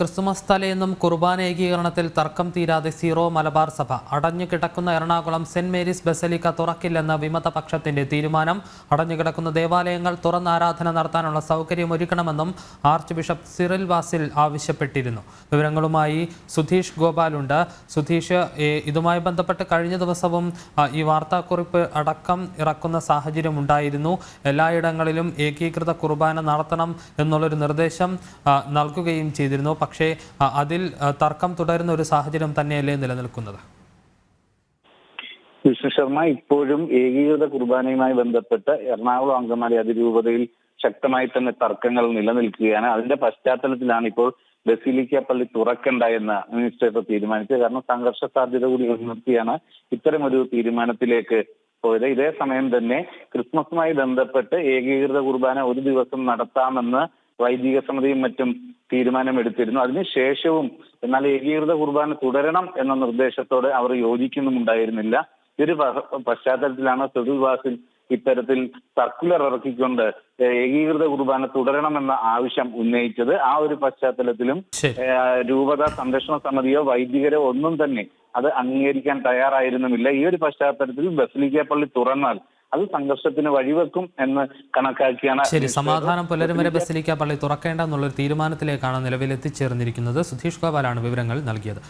Christmas തലേന്നും കുർബാന ഏകീകരണത്തിൽ തർക്കം തീരാതെ zero Malabar സഭ. അടഞ്ഞു കിടക്കുന്ന എറണാകുളം സെന്റ് മേരീസ് ബസലിക്ക തുറക്കില്ലെന്ന വിമത പക്ഷത്തിന്റെ തീരുമാനം അടഞ്ഞുകിടക്കുന്ന ദേവാലയങ്ങൾ തുറന്ന് ആരാധന നടത്താനുള്ള സൗകര്യം ഒരുക്കണമെന്നും ആർച്ച് ബിഷപ്പ് സിറിൽ വാസിൽ ആവശ്യപ്പെട്ടിരുന്നു. വിവരങ്ങളുമായി സുധീഷ് ഗോപാലുണ്ട്. സുധീഷ് ഇതുമായി ബന്ധപ്പെട്ട് കഴിഞ്ഞ ദിവസവും ഈ വാർത്താക്കുറിപ്പ് അടക്കം ഇറക്കുന്ന സാഹചര്യം ഉണ്ടായിരുന്നു. എല്ലായിടങ്ങളിലും ഏകീകൃത കുർബാന നടത്തണം എന്നുള്ളൊരു നിർദ്ദേശം നൽകുകയും ചെയ്തിരുന്നു. പക്ഷേ അതിൽ തർക്കം തുടരുന്ന ഒരു സാഹചര്യം തന്നെയല്ലേ നിലനിൽക്കുന്നത്? വിഷ്ണു ശർമ്മ ഇപ്പോഴും ഏകീകൃത കുർബാനയുമായി ബന്ധപ്പെട്ട് എറണാകുളം അങ്കമാലി അതിരൂപതയിൽ ശക്തമായി തന്നെ തർക്കങ്ങൾ നിലനിൽക്കുകയാണ്. അതിന്റെ പശ്ചാത്തലത്തിലാണ് ഇപ്പോൾ ബസിലിക്ക പള്ളി തുറക്കണ്ട എന്ന് അഡ്മിനിസ്ട്രേറ്റർ തീരുമാനിച്ചത്. കാരണം സംഘർഷ സാധ്യത കൂടി മുൻനിർത്തിയാണ് ഒരു തീരുമാനത്തിലേക്ക് പോയത്. ഇതേ സമയം തന്നെ ക്രിസ്മസുമായി ബന്ധപ്പെട്ട് ഏകീകൃത കുർബാന ഒരു ദിവസം നടത്താമെന്ന് വൈദിക സമിതിയും മറ്റും തീരുമാനമെടുത്തിരുന്നു. അതിനുശേഷവും എന്നാൽ ഏകീകൃത കുർബാന തുടരണം എന്ന നിർദ്ദേശത്തോട് അവർ യോജിക്കുന്നുമുണ്ടായിരുന്നില്ല. ഇതൊരു പശ്ചാത്തലത്തിലാണ് സെതുൽ വാസിൽ ഇത്തരത്തിൽ സർക്കുലർ ഇറക്കിക്കൊണ്ട് ഏകീകൃത കുർബാന തുടരണമെന്ന ആവശ്യം ഉന്നയിച്ചത്. ആ ഒരു പശ്ചാത്തലത്തിലും രൂപത സംരക്ഷണ സമിതിയോ വൈദികരോ ഒന്നും തന്നെ അത് അംഗീകരിക്കാൻ തയ്യാറായിരുന്നുമില്ല. ഈ ഒരു പശ്ചാത്തലത്തിൽ ബസലിക്ക പള്ളി തുറന്നാൽ അത് സംഘർഷത്തിന് വഴിവെക്കും എന്ന് കണക്കാക്കിയാണ് ശരി സമാധാനം പുലരും വരെ ബസിലിക്ക പള്ളി തുറക്കേണ്ട എന്നുള്ളൊരു തീരുമാനത്തിലേക്കാണ് നിലവിൽ എത്തിച്ചേർന്നിരിക്കുന്നത് സുധീഷ് ഗോപാലാണ് വിവരങ്ങൾ നൽകിയത്.